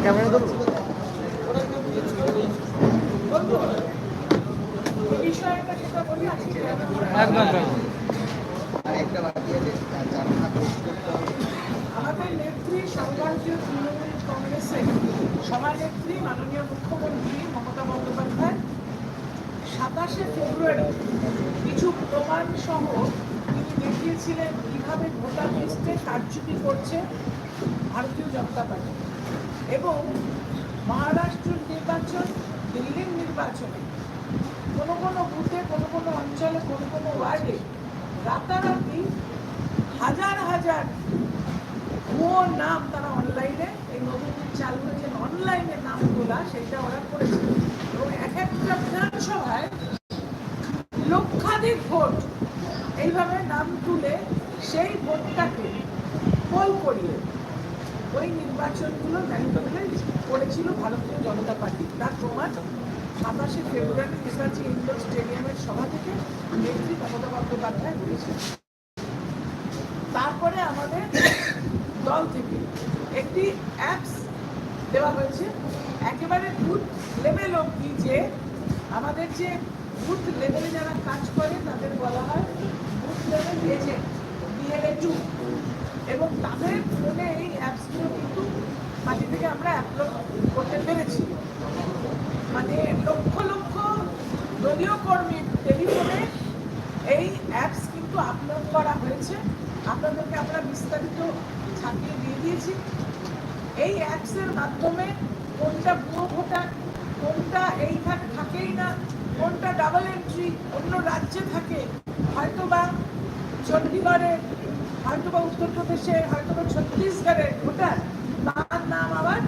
আমার ক্যামেরা ধরবো আজকে একদম একদম। আমাদের নেত্রী সর্বভারতীয় তৃণমূল কংগ্রেসের সভানেত্রী মাননীয় মুখ্যমন্ত্রী মমতা বন্দ্যোপাধ্যায় সাতাশে ফেব্রুয়ারি কিছু প্রমাণ সহ তিনি দেখিয়েছিলেন কীভাবে ভোটার লিস্টে কারচুপি করছে ভারতীয় জনতা পার্টি। এবং মহারাষ্ট্রের নির্বাচন, দিল্লির নির্বাচনে কোনো কোনো বুথে, কোনো কোনো অঞ্চলে, কোনো কোনো ওয়ার্ডে রাতারাতি হাজার হাজার ভুয়ো নাম তারা অনলাইনে, এই নতুন চালু হয়েছে, অনলাইনে নাম তোলা, সেটা ওরা করেছে। এবং এক একটা বিধানসভায় লক্ষাধিক ভোট এইভাবে নাম তুলে সেই ভোটটাকে পোল করিয়ে নির্বাচনগুলো ম্যানিপুলেট করেছিল ভারতীয় জনতা পার্টি। তার প্রমাণ সাতাশে ফেব্রুয়ারি নেতাজি ইন্ডোর স্টেডিয়ামের সভা থেকে নেত্রী মমতা বন্দ্যোপাধ্যায় বলেছেন। তারপরে আমাদের দল থেকে একটি অ্যাপস দেওয়া হয়েছে। একেবারে বুথ লেভেল অব্দি যে আমাদের যে বুথ লেভেলে যারা কাজ করে, তাদের বলা হয় booth level agent BLA two এবং তাদের ফোনে এই অ্যাপসগুলো কিন্তু মাটি থেকে আমরা আপলোড করতে পেরেছি মানে লক্ষ লক্ষ দলীয় কর্মীর টেলিফোনে এই অ্যাপস কিন্তু আপলোড করা হয়েছে। আপনাদেরকে আমরা বিস্তারিত ছাপিয়ে দিয়ে দিয়েছি। এই অ্যাপসের মাধ্যমে কোনটা ভুয়ো ভোটার, কোনটা এই এইখানে থাকেই না, কোনটা ডাবল এন্ট্রি অন্য রাজ্যে থাকে, হয়তোবা চণ্ডীগড়ে হয়তোবা উত্তরপ্রদেশে, হয়তোবা ছত্তিশগড়ের ভোটার, তার নাম আবার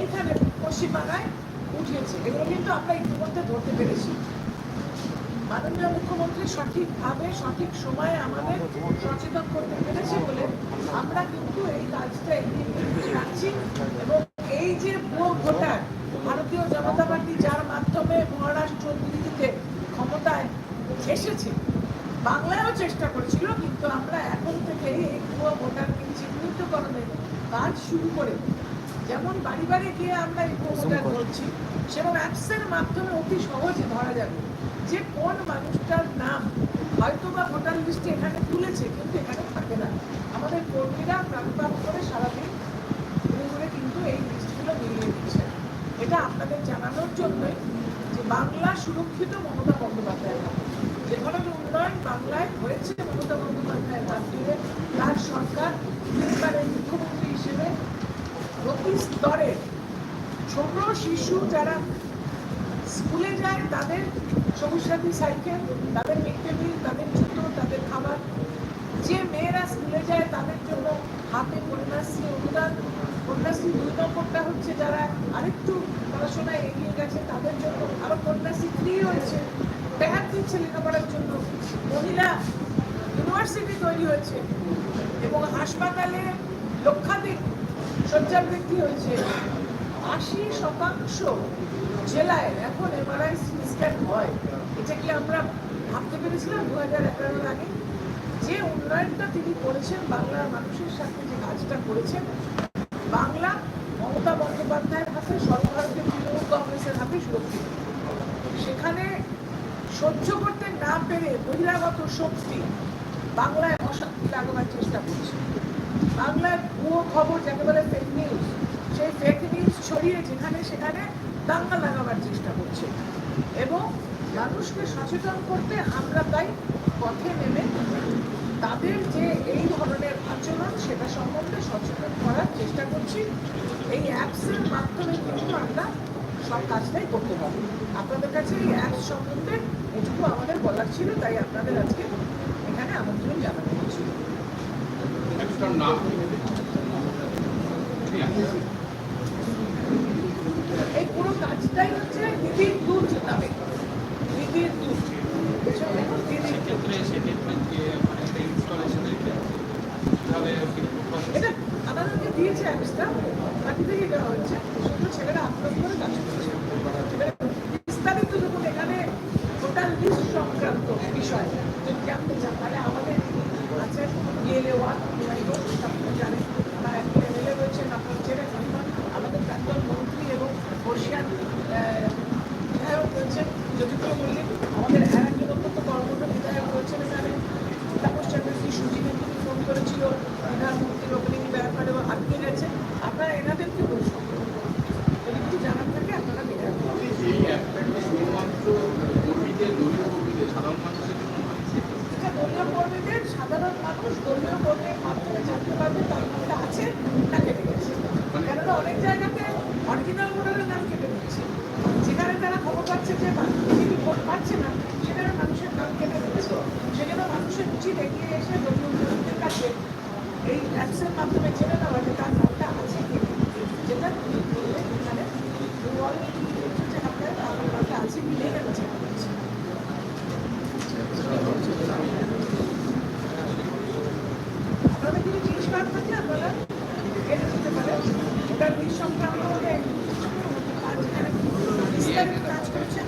এইখানে পশ্চিমবাংলায় উঠিয়েছে। এগুলো কিন্তু আমরা ইতিমধ্যে ধরতে পেরেছি। মাননীয় মুখ্যমন্ত্রী সঠিকভাবে, সঠিক সময়ে আমাদের সচেতন করতে পেরেছে বলে আমরা কিন্তু এই কাজটা এগিয়ে যাচ্ছি। এবং এই যে ভুয়ো ভোটার, ভারতীয় জনতা পার্টি যার মাধ্যমে মহারাষ্ট্র দিল্লিতে ক্ষমতায় এসেছে, বাংলায়ও চেষ্টা করেছিল, কিন্তু আমরা এখন থেকে এই ভুয়ো ভোটারকে চিহ্নিতকরণের কাজ শুরু করে যেমন বাড়ি বাড়ি গিয়ে আমরা এই ভুয়ো ভোটার ধরছি সেরকম অ্যাপসের মাধ্যমে অতি সহজে ধরা যাবে যে কোন মানুষটার নাম হয়তো বা ভোটার লিস্টে এখানে তুলেছে কিন্তু এখানে থাকে না। আমাদের কর্মীরা প্রাণপাত করে সারাদিন ঘুরে ঘুরে কিন্তু এই লিস্টগুলো মিলিয়ে দিচ্ছে। এটা আপনাদের জানানোর জন্যই যে বাংলা সুরক্ষিত মমতা বন্দ্যোপাধ্যায়ের হাতে। যে ধরনের উন্নয়ন বাংলায় হয়েছে মমতা বন্দ্যোপাধ্যায়ের হাত দিয়ে তার সরকার মুখ্যমন্ত্রী হিসেবে প্রতি স্তরে ছোট শিশু যারা স্কুলে যায়, তাদের সবুজ সাথী সাইকেল, তাদের মিড তাদের জুতো, তাদের খাবার। যে মেয়েরা স্কুলে যায়, তাদের জন্য হাতে কন্যাশ্রী অনুদান। কন্যাশ্রী দুই নম্বরটা হচ্ছে যারা আরেকটু পড়াশোনায় এগিয়ে গেছে, তাদের জন্য আবার কন্যাশ্রী ফ্রি হয়েছে ব্যাগ দিচ্ছে লেখাপড়ার জন্য মহিলা ইউনিভার্সিটি তৈরি হয়েছে এবং হাসপাতালে লক্ষাধিক শয্যা বৃদ্ধি হয়েছে আশি শতাংশ জেলায় এখন এমআরআই স্ক্যান হয়। এটা কি আমরা ভাবতে পেরেছিলাম দু হাজার এগারোর আগে? যে উন্নয়নটা তিনি করেছেন, বাংলার মানুষের সাথে যে কাজটা করেছেন, বাংলা মমতা বন্দ্যোপাধ্যায়ের হাতে সর্বভারতীয় তৃণমূল কংগ্রেসের হাতে সুরক্ষিত। সেখানে সহ্য করতে না পেরে বহিরাগত শক্তি বাংলায় অশান্তি লাগাবার চেষ্টা করছে। বাংলায় ভুয়ো খবর যাকে বলে ফেক নিউজ সেই ফেক নিউজ ছড়িয়ে যেখানে সেখানে দাঙ্গা লাগাবার চেষ্টা করছে। এবং মানুষকে সচেতন করতে আমরা তাই পথে নেমে তাদের যে এই ধরনের আচরণ, সেটা সম্বন্ধে সচেতন করার চেষ্টা করছি। এই অ্যাপসের মাধ্যমে কিন্তু আমরা সব কাজটাই করতে পারব আপনাদের কাছে এই অ্যাপস সম্বন্ধে এটুকু আমাদের বলার ছিল, তাই আপনাদের আজকে కన్నా সাধারণ মানুষ দলীয় কর্মীর মাধ্যমে জানতে পারবে তার নামটা আছে না কেটে গেছে। কেননা অনেক জায়গাতে অরিজিনাল ভোটারের নাম কেটে দিচ্ছে যেখানে তারা খবর পাচ্ছে যে বিজেপি ভোট পাচ্ছে না, সেখানে মানুষের নাম কেটে দিচ্ছে সেখানে মানুষের উচিত এগিয়ে এসে দলীয় ভোটারদের কাছে এই অ্যাপসের মাধ্যমে জেনে নেওয়া যে তার নামটা আছে কি যেটা তুমি বললে এখানে আমার নামটা আছে কি নেই, এটা জিনিস কার্ড থাকে আপনারা কেটে দিতে পারেন ওটার নিঃসংক্রান্ত হলে আর যেখানে বিস্তারিত কাজ করছে